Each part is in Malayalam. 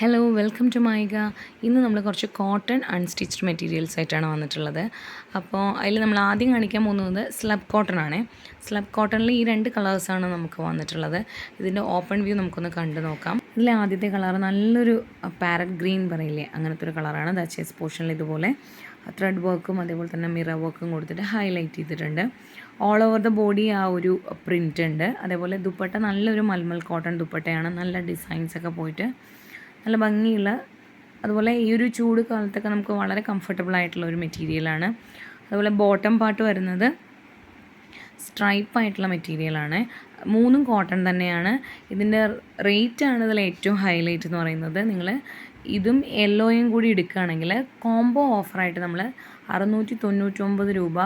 ഹലോ വെൽക്കം ടു മൈഗ ഇന്ന് നമ്മൾ കുറച്ച് കോട്ടൺ അൺസ്റ്റിച്ച്ഡ് മെറ്റീരിയൽസ് ആയിട്ടാണ് വന്നിട്ടുള്ളത്. അപ്പോൾ അതിൽ നമ്മൾ ആദ്യം കാണിക്കാൻ പോകുന്നത് സ്ലബ് കോട്ടൺ ആണ്. സ്ലബ് കോട്ടണിൽ ഈ രണ്ട് കളേഴ്സാണ് നമുക്ക് വന്നിട്ടുള്ളത്. ഇതിന്റെ ഓപ്പൺ വ്യൂ നമുക്കൊന്ന് കണ്ടു നോക്കാം. ഇതിൽ ആദ്യത്തെ കളർ നല്ലൊരു പാരറ്റ് ഗ്രീൻ പറയില്ലേ അങ്ങനത്തെ ഒരു കളറാണ് ദ പോർഷനിൽ ഇതുപോലെ ത്രെഡ് വർക്കും അതേപോലെ തന്നെ മിറർ വർക്കും കൊടുത്തിട്ട് ഹൈലൈറ്റ് ചെയ്തിട്ടുണ്ട്. ഓൾ ഓവർ ദ ബോഡി ആ ഒരു പ്രിന്റ് ഉണ്ട്. അതേപോലെ ദുപ്പട്ട നല്ലൊരു മൽമൽ കോട്ടൺ ദുപ്പട്ടയാണ്. നല്ല ഡിസൈൻസ് ഒക്കെ പോയിട്ട് നല്ല ഭംഗിയുള്ള അതുപോലെ ഈ ഒരു ചൂട് കാലത്തൊക്കെ നമുക്ക് വളരെ കംഫർട്ടബിൾ ആയിട്ടുള്ള ഒരു മെറ്റീരിയലാണ് അതുപോലെ ബോട്ടം പാർട്ട് വരുന്നത് സ്ട്രൈപ്പ് ആയിട്ടുള്ള മെറ്റീരിയലാണ് മൂന്നും കോട്ടൺ തന്നെയാണ്. ഇതിന്റെ റേറ്റ് ആണ് ഇതിൽ ഏറ്റവും ഹൈലൈറ്റ് എന്ന് പറയുന്നത്. നിങ്ങൾ ഇതും യെല്ലോയും കൂടി എടുക്കുകയാണെങ്കിൽ കോംബോ ഓഫറായിട്ട് നമ്മൾ അറുന്നൂറ്റി തൊണ്ണൂറ്റൊമ്പത് രൂപ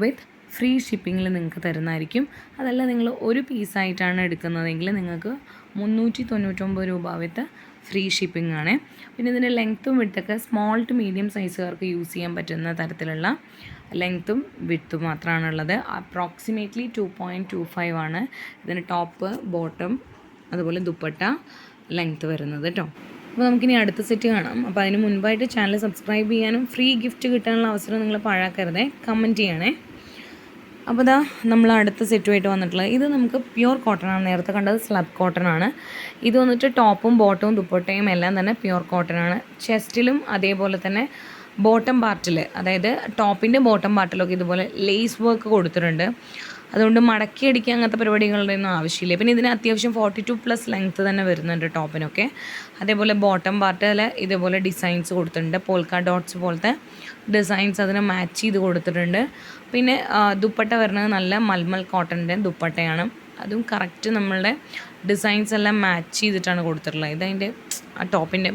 വിത്ത് ഫ്രീ ഷിപ്പിങ്ങിൽ നിങ്ങൾക്ക് തരുന്നതായിരിക്കും. അതല്ല നിങ്ങൾ ഒരു പീസായിട്ടാണ് എടുക്കുന്നതെങ്കിൽ നിങ്ങൾക്ക് മുന്നൂറ്റി തൊണ്ണൂറ്റൊമ്പത് രൂപ വിത്ത് ഫ്രീ ഷിപ്പിംഗ് ആണ്. പിന്നെ ഇതിന്റെ ലെങ്ത്തും വിട്ടൊക്കെ സ്മോൾ ടു മീഡിയം സൈസുകാർക്ക് യൂസ് ചെയ്യാൻ പറ്റുന്ന തരത്തിലുള്ള ലെങ്ത്തും വിട്ടും മാത്രമാണുള്ളത്. Approximately two point two five ആണ് ഇതിന് ടോപ്പ് ബോട്ടം അതുപോലെ ദുപ്പട്ട ലെങ്ത്ത് വരുന്നത് കേട്ടോ. അപ്പോൾ നമുക്കിനി അടുത്ത സെറ്റ് കാണാം. അപ്പോൾ അതിന് മുൻപായിട്ട് ചാനൽ സബ്സ്ക്രൈബ് ചെയ്യാനും ഫ്രീ ഗിഫ്റ്റ് കിട്ടാനുള്ള അവസരം നിങ്ങൾ പാഴാക്കരുതേ. കമന്റ് ചെയ്യണേ. അപ്പോൾ ഇതാ നമ്മൾ അടുത്ത സെറ്റുമായിട്ട് വന്നിട്ടുള്ളത്. ഇത് നമുക്ക് പ്യുർ കോട്ടൺ ആണ്. നേരത്തെ കണ്ടത് സ്ലബ് കോട്ടൺ ആണ്. ഇത് വന്നിട്ട് ടോപ്പും ബോട്ടവും ദുപ്പട്ടയും എല്ലാം തന്നെ പ്യുർ കോട്ടൺ ആണ്. ചെസ്റ്റിലും അതേപോലെ തന്നെ ബോട്ടം പാർട്ടിൽ അതായത് ടോപ്പിന്റെ ബോട്ടം പാർട്ടിലൊക്കെ ഇതുപോലെ ലേസ് വർക്ക് കൊടുത്തിട്ടുണ്ട്. അതുകൊണ്ട് മടക്കി അടിക്കുക അങ്ങനത്തെ പരിപാടികളുടെ ഒന്നും ആവശ്യമില്ല. പിന്നെ ഇതിന് അത്യാവശ്യം ഫോർട്ടി ടു പ്ലസ് ലെങ്ത്ത് തന്നെ വരുന്നുണ്ട് ടോപ്പിനൊക്കെ. അതേപോലെ ബോട്ടം പാർട്ടിൽ ഇതേപോലെ ഡിസൈൻസ് കൊടുത്തിട്ടുണ്ട്. പോൽക്ക ഡോട്ട്സ് പോലത്തെ ഡിസൈൻസ് അതിന് മാച്ച് ചെയ്ത് കൊടുത്തിട്ടുണ്ട്. പിന്നെ ദുപ്പട്ട വരുന്നത് നല്ല മൽമൽ കോട്ടന്റെ ദുപ്പട്ടയാണ്. അതും കറക്റ്റ് നമ്മളുടെ ഡിസൈൻസ് എല്ലാം മാച്ച് ചെയ്തിട്ടാണ് കൊടുത്തിട്ടുള്ളത്. ഇതതിന്റെ ആ ടോപ്പിന്റെ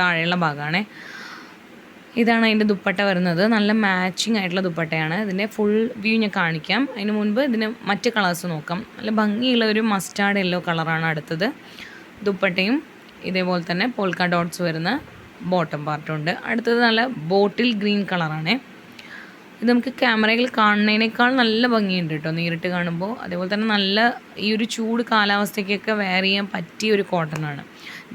താഴെയുള്ള ഭാഗമാണ്. ഇതാണ് അതിന്റെ ദുപ്പട്ട വരുന്നത്. നല്ല മാച്ചിങ് ആയിട്ടുള്ള ദുപ്പട്ടയാണ്. ഇതിന്റെ ഫുൾ വ്യൂ ഞാൻ കാണിക്കാം. അതിന് മുൻപ് ഇതിന് മറ്റ് കളേഴ്സ് നോക്കാം. നല്ല ഭംഗിയുള്ള ഒരു മസ്റ്റാർഡ് യെല്ലോ കളറാണ് അടുത്തത്. ദുപ്പട്ടയും ഇതേപോലെ തന്നെ പോൾക്ക ഡോട്ട്സ് വരുന്ന ബോട്ടം പാർട്ടുണ്ട് അടുത്തത് നല്ല ബോട്ടിൽ ഗ്രീൻ കളറാണ് ഇത് നമുക്ക് ക്യാമറയിൽ കാണുന്നതിനേക്കാൾ നല്ല ഭംഗിയുണ്ട് കേട്ടോ നേരിട്ട് കാണുമ്പോൾ. അതേപോലെ തന്നെ നല്ല ഈ ഒരു ചൂട് കാലാവസ്ഥയ്ക്കൊക്കെ വെയർ ചെയ്യാൻ പറ്റിയ ഒരു കോട്ടൺ ആണ്.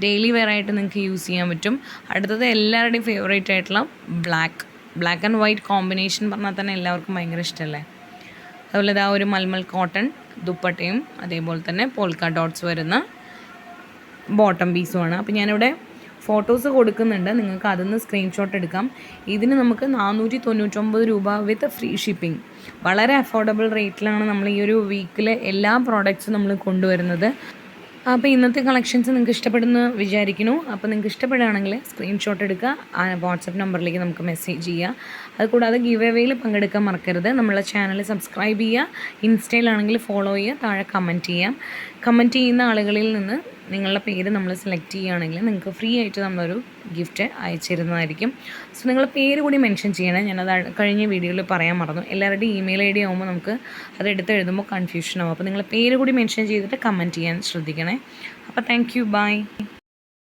ഡെയിലി വെയർ ആയിട്ട് നിങ്ങൾക്ക് യൂസ് ചെയ്യാൻ പറ്റും. അടുത്തത് എല്ലാവരുടെയും ഫേവറേറ്റ് ആയിട്ടുള്ള black black and white combination പറഞ്ഞാൽ തന്നെ എല്ലാവർക്കും ഭയങ്കര ഇഷ്ടമല്ലേ അതുപോലെ ഇതാ ഒരു മൽമൽ കോട്ടൺ ദുപ്പട്ടയും അതേപോലെ തന്നെ പോൾക്ക ഡോട്ട്സ് വരുന്ന ബോട്ടം പീസുമാണ് അപ്പോൾ ഞാനിവിടെ ഫോട്ടോസ് കൊടുക്കുന്നുണ്ട്. നിങ്ങൾക്ക് അതിൽ നിന്ന് സ്ക്രീൻഷോട്ട് എടുക്കാം. ഇതിന് നമുക്ക് നാനൂറ്റി തൊണ്ണൂറ്റൊമ്പത് രൂപ വിത്ത് ഫ്രീ ഷിപ്പിംഗ് വളരെ അഫോർഡബിൾ റേറ്റിലാണ് നമ്മൾ ഈ ഒരു വീക്കിൽ എല്ലാ പ്രോഡക്റ്റ്സും നമ്മൾ കൊണ്ടുവരുന്നത്. അപ്പോൾ ഇന്നത്തെ കളക്ഷൻസ് നിങ്ങൾക്ക് ഇഷ്ടപ്പെടുന്നു വിചാരിക്കുന്നു. അപ്പോൾ നിങ്ങൾക്ക് ഇഷ്ടപ്പെടുകയാണെങ്കിൽ സ്ക്രീൻഷോട്ട് എടുക്കുക. ആ വാട്സപ്പ് നമ്പറിലേക്ക് നമുക്ക് മെസ്സേജ് ചെയ്യുക. അതുകൂടാതെ ഗീവ് എവേയിൽ പങ്കെടുക്കാൻ മറക്കരുത്. നമ്മളെ ചാനൽ സബ്സ്ക്രൈബ് ചെയ്യുക. ഇൻസ്റ്റയിലാണെങ്കിൽ ഫോളോ ചെയ്യുക. താഴെ കമന്റ് ചെയ്യാം. കമന്റ് ചെയ്യുന്ന ആളുകളിൽ നിന്ന് നിങ്ങളുടെ പേര് നമ്മൾ സെലക്ട് ചെയ്യുകയാണെങ്കിൽ നിങ്ങൾക്ക് ഫ്രീ ആയിട്ട് നമ്മളൊരു ഗിഫ്റ്റ് അയച്ചിരുന്നതായിരിക്കും. സോ നിങ്ങൾ പേര് കൂടി മെൻഷൻ ചെയ്യണം. ഞാനത് കഴിഞ്ഞ വീഡിയോയിൽ പറയാൻ മറന്നു. എല്ലാവരുടെയും ഇമെയിൽ ഐ ഡി ആകുമ്പോൾ നമുക്ക് അത് എടുത്ത് എഴുതുമ്പോൾ കൺഫ്യൂഷൻ അപ്പോൾ നിങ്ങളുടെ പേര് കൂടി മെൻഷൻ ചെയ്തിട്ട് കമന്റ് ചെയ്യാൻ ശ്രദ്ധിക്കണേ. അപ്പോൾ താങ്ക് യു ബൈ